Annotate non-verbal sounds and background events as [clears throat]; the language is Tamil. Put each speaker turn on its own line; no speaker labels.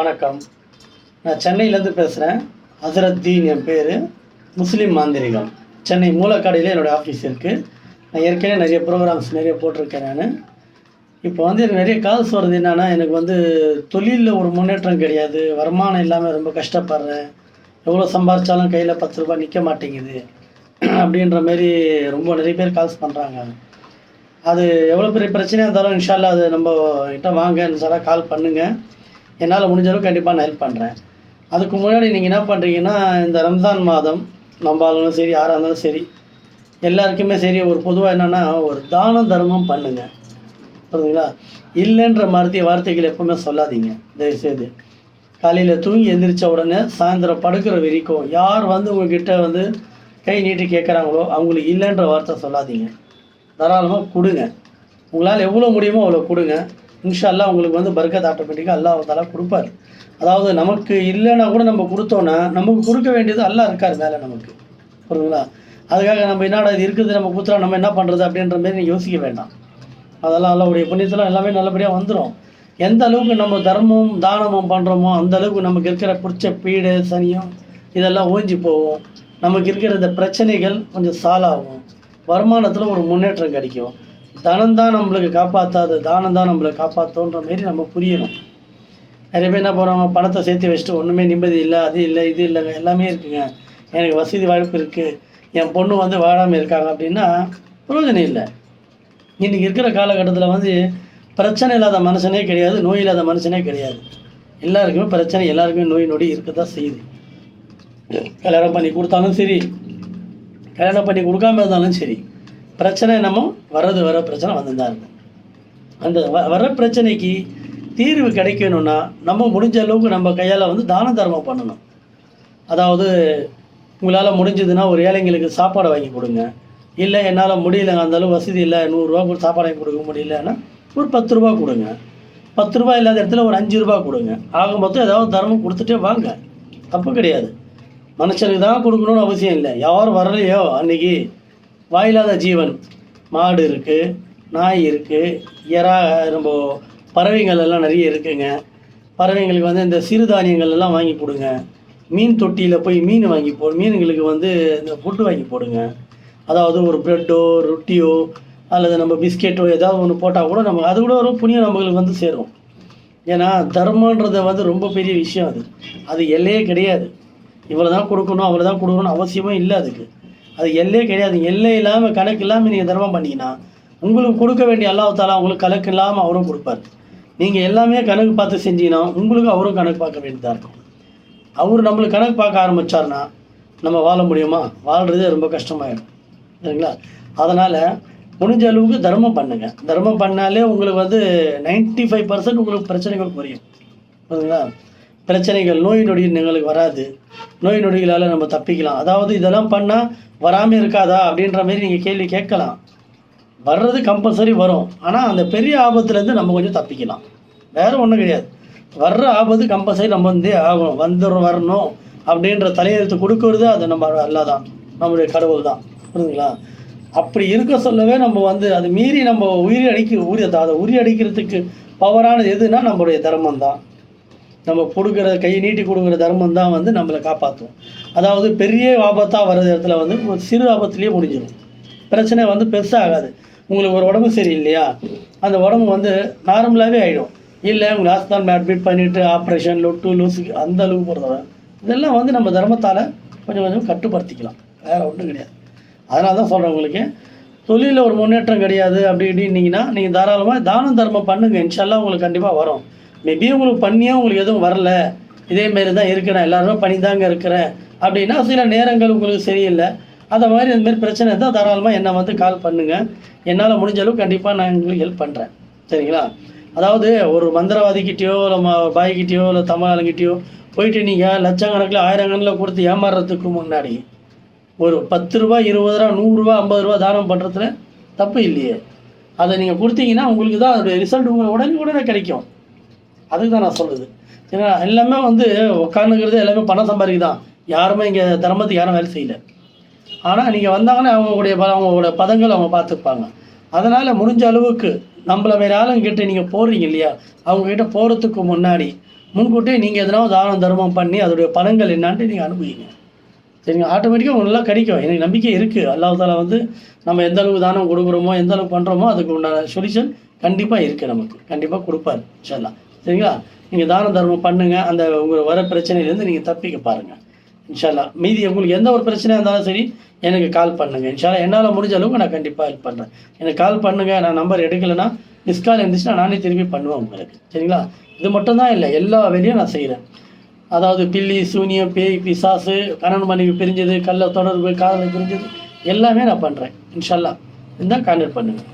வணக்கம். நான் சென்னையிலேருந்து பேசுகிறேன் ஹசரத்தீன் என் பேர். முஸ்லீம் மாந்திரிகம். சென்னை மூலக்கடையில் என்னோடய ஆஃபீஸ் இருக்குது நான் ஏற்கனவே நிறைய ப்ரோக்ராம்ஸ் நிறைய போட்டிருக்கேன் நான். இப்போ வந்து எனக்கு நிறைய கால்ஸ் வருது என்னென்னா எனக்கு வந்து தொழிலில் ஒரு முன்னேற்றம் கிடையாது. வருமானம் இல்லாமல் ரொம்ப கஷ்டப்படுறேன். எவ்வளோ சம்பாரித்தாலும் கையில் பத்து ரூபாய் நிற்க மாட்டேங்குது. [clears throat] அப்படின்ற மாரி ரொம்ப நிறைய பேர் கால்ஸ் பண்ணுறாங்க அது எவ்வளோ பெரிய பிரச்சனையாக இருந்தாலும் இன்ஷால்லா அது நம்ம கிட்ட வாங்க சாரா கால் பண்ணுங்கள் என்னால் முடிஞ்ச அளவுக்கு கண்டிப்பாக நான் ஹெல்ப் பண்ணுறேன் அதுக்கு முன்னாடி நீங்கள் என்ன பண்ணுறீங்கன்னா இந்த ரம்ஜான் மாதம் நம்ம ஆளுங்களும் சரி யாராக இருந்தாலும் சரி எல்லாருக்குமே சரி ஒரு பொதுவாக என்னென்னா ஒரு தானம் தர்மம் பண்ணுங்கள் புரியுதுங்களா இல்லைன்ற மருத்துவ வார்த்தைகள் எப்பவுமே சொல்லாதீங்க. தயவுசெய்து. காலையில் தூங்கி எந்திரிச்ச உடனே சாயந்தரம் படுக்கிற வரைக்கும் யார் வந்து உங்ககிட்ட வந்து கை நீட்டி கேட்குறாங்களோ அவங்களுக்கு இல்லைன்ற வார்த்தை சொல்லாதீங்க. தாராளமாக கொடுங்க. உங்களால் எவ்வளோ முடியுமோ அவ்வளோ கொடுங்க. இன்ஷா உங்களுக்கு வந்து பர்கத் ஆட்டோமேட்டிக்காக அல்லாஹ் தாலா கொடுப்பார். அதாவது நமக்கு இல்லைன்னா கூட நம்ம கொடுத்தோன்னா நமக்கு கொடுக்க வேண்டியது அல்லாஹ் இருக்கார் மேலே நமக்கு. புரியுதுங்களா? அதுக்காக நம்ம என்னடா இது இருக்குது நம்ம கொடுத்துறோம் நம்ம என்ன பண்ணுறது அப்படின்ற மாதிரி நீங்கள் யோசிக்க வேண்டாம். அதெல்லாம் அல்லாவுடைய புண்ணியத்தில் எல்லாமே நல்லபடியாக வந்துடும் எந்த அளவுக்கு நம்ம தர்மம் தானமும் பண்ணுறோமோ அந்த அளவுக்கு நமக்கு இருக்கிற பிடிச்ச பீடு சனியம் இதெல்லாம் ஓஞ்சி போகும். நமக்கு இருக்கிற இந்த பிரச்சனைகள் கொஞ்சம் சால்வ் ஆகும். வருமானத்தில் ஒரு முன்னேற்றம் கிடைக்கும். தனம் தான் நம்மளுக்கு காப்பாற்றாது தானம் தான் நம்மளை காப்பாற்றோன்ற மாரி நம்ம புரியணும். நிறைய பேர் என்ன பண்ணுவாங்க பணத்தை சேர்த்து வச்சுட்டு ஒன்றுமே நிம்மதி இல்லை அது இல்லை இது இல்லைங்க எல்லாமே இருக்குங்க. எனக்கு வசதி வாய்ப்பு இருக்குது என் பொண்ணு வந்து வாழாமல் இருக்காங்க அப்படின்னா பிரயோஜனம் இல்லை. இன்றைக்கி இருக்கிற காலகட்டத்தில் வந்து பிரச்சனை இல்லாத மனுஷனே கிடையாது நோய் இல்லாத மனுஷனே கிடையாது. எல்லாருக்குமே பிரச்சனை எல்லாருக்குமே நோய் நொடி இருக்க தான் செய்யுது. கல்யாணம் பண்ணி கொடுத்தாலும் சரி கல்யாணம் பண்ணி கொடுக்காம இருந்தாலும் சரி பிரச்சனை என்னமோ வர்றது வர பிரச்சனை வந்து இருக்கும் அந்த வ வர பிரச்சனைக்கு தீர்வு கிடைக்கணும்னா நம்ம முடிஞ்ச அளவுக்கு நம்ம கையால் வந்து தான தர்மம் பண்ணணும். அதாவது உங்களால் முடிஞ்சதுன்னா ஒரு ஏழைங்களுக்கு சாப்பாடை வாங்கி கொடுங்க. இல்லை என்னால் முடியலங்க அந்த வசதி இல்லை நூறுரூவா கூட சாப்பாடு வாங்கி கொடுக்க முடியலன்னா ஒரு பத்து ரூபா கொடுங்க. பத்து ரூபா இல்லாத இடத்துல ஒரு அஞ்சு ரூபா கொடுங்க. ஆக மொத்தம் ஏதாவது தர்மம் கொடுத்துட்டே வாங்க. தப்பு கிடையாது. மனுஷனுக்கு தான் கொடுக்கணும்னு அவசியம் இல்லை. யார் வரலையோ அன்னைக்கு வாயில்லாத ஜீவன். மாடு இருக்குது நாய் இருக்குது எறா நம்ம பறவைகள் எல்லாம் நிறைய இருக்குங்க. பறவைங்களுக்கு வந்து இந்த சிறுதானியங்கள் எல்லாம் வாங்கி கொடுங்க மீன் தொட்டியில் போய் மீன் வாங்கி போ மீன்களுக்கு வந்து இந்த ஃபுட்டு வாங்கி போடுங்க. அதாவது ஒரு ப்ரெட்டோ ரொட்டியோ அல்லது நம்ம பிஸ்கெட்டோ ஏதாவது ஒன்று போட்டால் கூட நம்ம அது கூட ஒரு புண்ணியம் நம்மளுக்கு வந்து சேரும். ஏன்னா தர்மன்றது வந்து ரொம்ப பெரிய விஷயம் அது. அது எல்லையே கிடையாது. இவ்வளோ தான் கொடுக்கணும் அவ்வளோ தான் கொடுக்கணும்னு அவசியமே இல்லை அதுக்கு. அது எல்லையே கிடையாது. எல்லை இல்லாமல் கணக்கு இல்லாமல் நீங்கள் தர்மம் பண்ணீங்கன்னா உங்களுக்கு கொடுக்க வேண்டிய அல்லாஹ் தாலா உங்களுக்கு கணக்கு இல்லாமல் அவரும் கொடுப்பார். நீங்கள் எல்லாமே கணக்கு பார்த்து செஞ்சீங்கன்னா உங்களுக்கு அவரும் கணக்கு பார்க்க வேண்டியதாக இருக்கும். அவர் நம்மளுக்கு கணக்கு பார்க்க ஆரம்பித்தார்னா நம்ம வாழ முடியுமா? வாழ்கிறதே ரொம்ப கஷ்டமாயிடும். சரிங்களா? அதனால் முடிஞ்ச அளவுக்கு தர்மம் பண்ணுங்கள் தர்மம் பண்ணாலே உங்களுக்கு வந்து 95% ஃபைவ் பர்சன்ட் உங்களுக்கு பிரச்சனைகள் குறையும் புரியுதுங்களா? பிரச்சனைகள் நோய் நொடி எங்களுக்கு வராது. நோய் நொடிகளால் நம்ம தப்பிக்கலாம். அதாவது இதெல்லாம் பண்ணால் வராமல் இருக்காதா அப்படின்ற மாதிரி நீங்கள் கேள்வி கேட்கலாம். வர்றது கம்பல்சரி வரும். ஆனால் அந்த பெரிய ஆபத்துலேருந்து நம்ம கொஞ்சம் தப்பிக்கலாம். வேற ஒன்றும் கிடையாது. வர்ற ஆபத்து கம்பல்சரி நம்ம வந்து ஆகணும். வந்துடும் வரணும் அப்படின்ற தலையெழுத்து கொடுக்கறது அது நம்ம அல்லா தான் நம்முடைய கடவுள் தான் புரியுதுங்களா அப்படி இருக்க சொல்லவே நம்ம வந்து அது மீறி நம்ம உயிரி அடிக்க உரிய அதை உரி அடிக்கிறதுக்கு பவரானது எதுனா நம்மளுடைய தர்மம் தான் நம்ம கொடுக்குற கையை நீட்டி கொடுக்குற தர்மம் தான் வந்து நம்மளை காப்பாற்றும் அதாவது பெரிய ஆபத்தாக வர்ற இடத்துல வந்து ஒரு சிறு ஆபத்துலேயே முடிஞ்சிடும். பிரச்சனை வந்து பெருசாக ஆகாது உங்களுக்கு ஒரு உடம்பு சரியில்லையா? அந்த உடம்பு வந்து நார்மலாகவே ஆகிடும் இல்லை உங்களை ஹாஸ்பிட்டல் அட்மிட் பண்ணிவிட்டு ஆப்ரேஷன் லொட்டு லூசு அந்த அளவுக்கு போகிறத இதெல்லாம் வந்து நம்ம தர்மத்தால் கொஞ்சம் கொஞ்சம் கட்டுப்படுத்திக்கலாம். வேறு ஒன்றும் கிடையாது. அதனால தான் சொல்கிறேன் உங்களுக்கு. தொழிலில் ஒரு முன்னேற்றம் கிடையாது அப்படி இப்படின்னீங்கன்னா நீங்கள் தாராளமாக தானம் தர்மம் பண்ணுங்கள் இன்ஷால்லாம் உங்களுக்கு கண்டிப்பாக வரும். மேபி உங்களுக்கு பண்ணியே உங்களுக்கு எதுவும் வரல. இதேமாரி தான் இருக்கிறேன் எல்லாருமே பண்ணி தாங்க இருக்கிறேன். அப்படின்னா சில நேரங்கள் உங்களுக்கு சரியில்லை. அந்த மாதிரி இந்த மாதிரி பிரச்சனை இருந்தால் தாராளமாக என்னை வந்து கால் பண்ணுங்கள் என்னால் முடிஞ்ச அளவுக்கு கண்டிப்பாக நான் உங்களுக்கு ஹெல்ப் பண்ணுறேன் சரிங்களா? அதாவது ஒரு மந்திரவாதிக்கிட்டேயோ இல்லை ம பாய்கிட்டேயோ இல்லை தமிழாளுங்கிட்டேயோ போயிட்டு நீங்கள் லட்சக்கணக்கில் ஆயிரக்கணக்கில் கொடுத்து ஏமாறுறதுக்கு முன்னாடி ஒரு பத்து ரூபா இருபது ரூபா நூறுரூவா ஐம்பது ரூபா தானம் பண்ணுறதுல தப்பு இல்லையே. அதை நீங்கள் கொடுத்தீங்கன்னா உங்களுக்கு தான் அதோடைய ரிசல்ட் உங்களுக்கு உடனே உடனே கிடைக்கும். அதுக்கு தான் நான் சொல்லுது ஏன்னா எல்லாமே வந்து உட்காந்துக்கிறது எல்லாமே பணம் சம்பாதிக்கு தான் யாருமே இங்கே தர்மத்துக்கு யாரும் வேலை செய்யல. ஆனால் நீங்கள் வந்தாங்கன்னா அவங்களுடைய ப- அவங்களோட பதங்கள் அவங்க பார்த்துப்பாங்க. அதனால் முடிஞ்ச அளவுக்கு நம்மள வேறு ஆளுங்கிட்ட நீங்கள் போடுறீங்க இல்லையா? அவங்கக்கிட்ட போகிறதுக்கு முன்னாடி முன்கூட்டியே நீங்கள் எதனா தானம் தர்மம் பண்ணி அதோடைய பலன்கள் என்னான்ட்டு நீங்கள் அனுபவிங்க. சரிங்க ஆட்டோமேட்டிக்காக உங்களுக்கு நல்லா கிடைக்கும் எனக்கு நம்பிக்கை இருக்குது அல்லாஹால வந்து நம்ம எந்த அளவுக்கு தானம் கொடுக்குறோமோ எந்த அளவுக்கு பண்ணுறோமோ அதுக்கு உண்டான சொல்யூஷன் கண்டிப்பாக இருக்குது நமக்கு. கண்டிப்பாக கொடுப்பாரு இன்ஷால்லா சரிங்களா? நீங்கள் தான தர்மம் பண்ணுங்கள் அந்த உங்கள் வர பிரச்சனையிலேருந்து நீங்கள் தப்பிக்க பாருங்கள் இன்ஷால்லா மீதி உங்களுக்கு எந்த ஒரு பிரச்சனையாக இருந்தாலும் சரி எனக்கு கால் பண்ணுங்கள் இன்ஷால்லா என்னால் முடிஞ்ச அளவுக்கு நான் கண்டிப்பாக ஹெல்ப் பண்ணுறேன் எனக்கு கால் பண்ணுங்கள் நான் நம்பர் எடுக்கலைன்னா மிஸ்கால் இருந்துச்சுன்னா நானே திரும்பி பண்ணுவேன் உங்களுக்கு. சரிங்களா? இது மட்டும்தான் இல்லை எல்லா வேலையும் நான் செய்கிறேன் அதாவது பில்லி சூனியம் பேய் பிசாசு கணவன் மனைவி பிரிஞ்சது கல்ல தொடர்பு காதலை பிரிஞ்சது எல்லாமே நான் பண்ணுறேன் இன்ஷால்லா இருந்தால் கான்டாக்ட் பண்ணுங்கள்